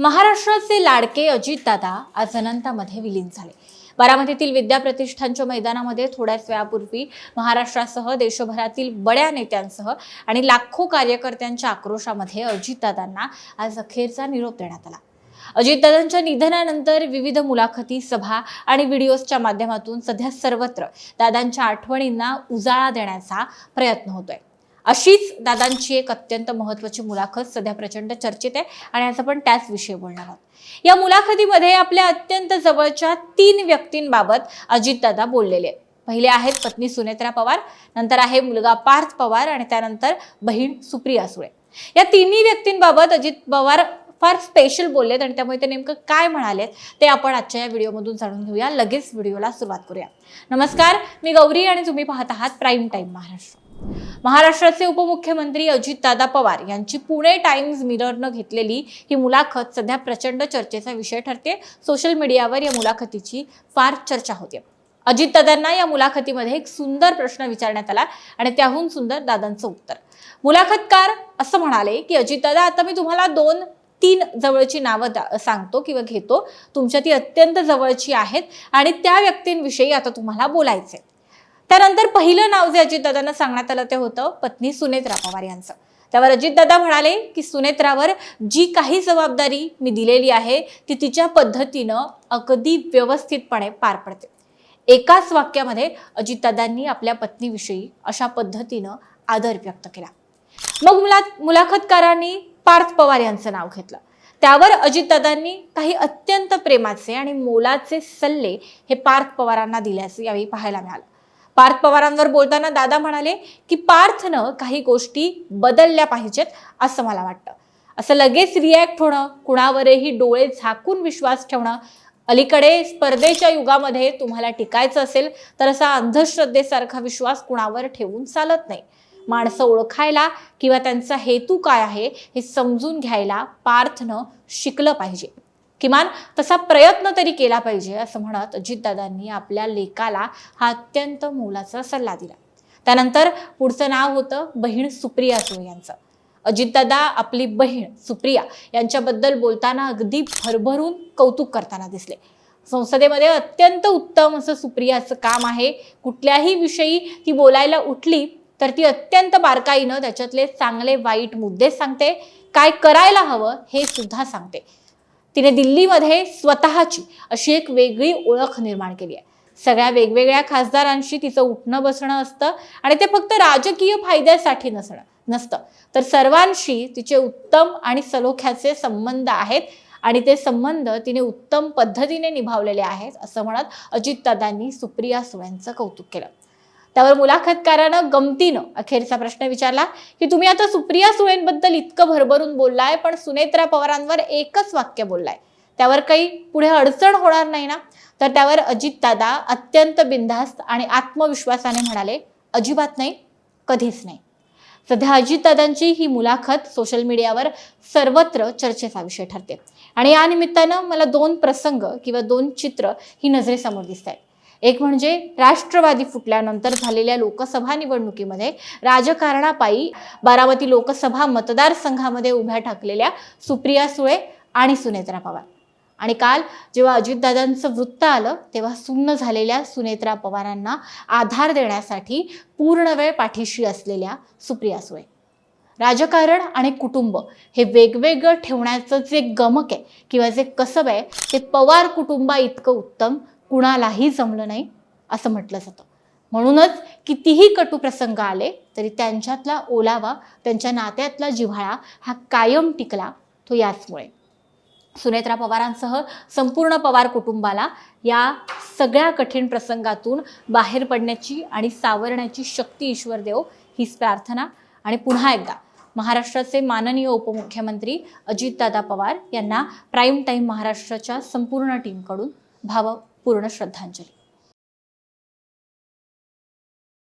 महाराष्ट्राचे लाडके अजितदादा आज अनंतामध्ये विलीन झाले. बारामतीतील विद्या प्रतिष्ठानच्या मैदानामध्ये थोड्याच वेळापूर्वी महाराष्ट्रासह देशभरातील बड्या नेत्यांसह आणि लाखो कार्यकर्त्यांच्या आक्रोशामध्ये अजितदादांना आज अखेरचा निरोप देण्यात आला. अजितदादांच्या निधनानंतर विविध मुलाखती सभा आणि व्हिडिओजच्या माध्यमातून सध्या सर्वत्र दादांच्या आठवणींना उजाळा देण्याचा प्रयत्न होतोय. अशीच दादांची एक अत्यंत महत्वाची मुलाखत सध्या प्रचंड चर्चेत आहे. आणि आज आपण त्याच विषयी बोलणार आहोत. या मुलाखतीमध्ये आपल्या अत्यंत जवळच्या तीन व्यक्तींबाबत अजितदादा बोललेले आहेत. पहिले आहेत पत्नी सुनेत्रा पवार नंतर आहे मुलगा पार्थ पवार आणि त्यानंतर बहीण सुप्रिया सुळे. या तिन्ही व्यक्तींबाबत अजित पवार फार स्पेशल बोललेत आणि त्यामुळे ते नेमकं काय म्हणालेत ते आपण आजच्या या व्हिडिओमधून जाणून घेऊया. लगेच व्हिडिओला सुरुवात करूया. नमस्कार मी गौरी आणि तुम्ही पाहत आहात प्राईम टाईम महाराष्ट्र महाराष्ट्राचे उपमुख्यमंत्री अजितदादा पवार यांची पुणे टाइम्स मिररनं घेतलेली ही मुलाखत सध्या प्रचंड चर्चेचा विषय ठरते. सोशल मीडियावर या मुलाखतीची फार चर्चा होते. अजितदादांना या मुलाखतीमध्ये एक सुंदर प्रश्न विचारण्यात आला आणि त्याहून सुंदर दादांचं उत्तर. मुलाखतकार असं म्हणाले की अजितदादा आता मी तुम्हाला दोन तीन जवळची नावं सांगतो किंवा घेतो. तुमच्या ती अत्यंत जवळची आहेत आणि त्या व्यक्तींविषयी आता तुम्हाला बोलायचंय. त्यानंतर पहिलं नाव जे अजितदादांना सांगण्यात आलं ते होतं पत्नी सुनेत्रा पवार यांचं. त्यावर अजितदादा म्हणाले की सुनेत्रावर जी काही जबाबदारी मी दिलेली आहे ती तिच्या पद्धतीनं अगदी व्यवस्थितपणे पार पडते. एकाच वाक्यामध्ये अजितदादांनी आपल्या पत्नीविषयी अशा पद्धतीनं आदर व्यक्त केला. मग मुला मुलाखतकारांनी पार्थ पवार यांचं नाव घेतलं. त्यावर अजितदादांनी काही अत्यंत प्रेमाचे आणि मोलाचे सल्ले हे पार्थ पवारांना दिल्याचं यावेळी पाहायला मिळालं. पार्थ पवारांवर बोलताना दादा म्हणाले की पार्थनं काही गोष्टी बदलल्या पाहिजेत असं मला वाटतं. असं लगेच रिॲक्ट होणं कुणावरही डोळे झाकून विश्वास ठेवणं अलीकडे स्पर्धेच्या युगामध्ये तुम्हाला टिकायचं असेल तर असा अंधश्रद्धेसारखा विश्वास कुणावर ठेवून चालत नाही. माणसं ओळखायला किंवा त्यांचा हेतू काय आहे हे समजून घ्यायला पार्थनं शिकलं पाहिजे. किमान तसा प्रयत्न तरी केला पाहिजे असं म्हणत अजितदादांनी आपल्या लेकाला हा अत्यंत मोलाचा सल्ला दिला. त्यानंतर पुढचं नाव होतं बहीण सुप्रिया सुळे यांचं. अजितदादा आपली बहीण सुप्रिया यांच्याबद्दल बोलताना अगदी भरभरून कौतुक करताना दिसले. संसदेमध्ये अत्यंत उत्तम असं सुप्रियाचं काम आहे. कुठल्याही विषयी ती बोलायला उठली तर ती अत्यंत बारकाईनं त्याच्यातले चांगले वाईट मुद्दे सांगते. काय करायला हवं हे सुद्धा सांगते. तिने दिल्लीमध्ये स्वतःची अशी एक वेगळी ओळख निर्माण केली आहे. सगळ्या वेगवेगळ्या खासदारांशी तिचं उठणं बसणं असतं आणि ते फक्त राजकीय फायद्यासाठी नसणं नसतं. तर सर्वांशी तिचे उत्तम आणि सलोख्याचे संबंध आहेत आणि ते संबंध तिने उत्तम पद्धतीने निभावलेले आहेत असं म्हणत अजितदादांनी सुप्रिया सुळेंचं कौतुक केलं. त्यावर मुलाखतकारानं गमतीनं अखेरचा प्रश्न विचारला की तुम्ही आता सुप्रिया सुळेंबद्दल इतकं भरभरून बोललाय पण सुनेत्रा पवारांवर एकच वाक्य बोललाय. त्यावर काही पुढे अडचण होणार नाही ना? तर त्यावर अजितदादा अत्यंत बिनधास्त आणि आत्मविश्वासाने म्हणाले अजिबात नाही कधीच नाही. सध्या अजितदादांची ही मुलाखत सोशल मीडियावर सर्वत्र चर्चेचा विषय ठरते. आणि या निमित्तानं मला दोन प्रसंग किंवा दोन चित्र ही नजरेसमोर दिसत आहेत एक म्हणजे राष्ट्रवादी फुटल्यानंतर झालेल्या लोकसभा निवडणुकीमध्ये राजकारणापायी बारामती लोकसभा मतदारसंघामध्ये उभ्या ठाकलेल्या सुप्रिया सुळे आणि सुनेत्रा पवार. आणि काल जेव्हा अजितदादांचं वृत्त आलं तेव्हा सुन्न झालेल्या सुनेत्रा पवारांना आधार देण्यासाठी पूर्ण वेळ पाठीशी असलेल्या सुप्रिया सुळे. राजकारण आणि कुटुंब हे वेगवेगळं ठेवण्याचं जे गमक आहे किंवा जे कसब आहे ते पवार कुटुंबा इतकं उत्तम कुणालाही जमलं नाही असं म्हटलं जातं. म्हणूनच कितीही कटू प्रसंग आले तरी त्यांच्यातला ओलावा त्यांच्या नात्यातला जिव्हाळा हा कायम टिकला तो याचमुळे. सुनेत्रा पवारांसह संपूर्ण पवार कुटुंबाला या सगळ्या कठीण प्रसंगातून बाहेर पडण्याची आणि सावरण्याची शक्ती ईश्वर देव हीच प्रार्थना. आणि पुन्हा एकदा महाराष्ट्राचे माननीय उपमुख्यमंत्री अजितदादा पवार यांना प्राईम टाईम महाराष्ट्राच्या संपूर्ण टीमकडून पूर्ण श्रद्धांजली.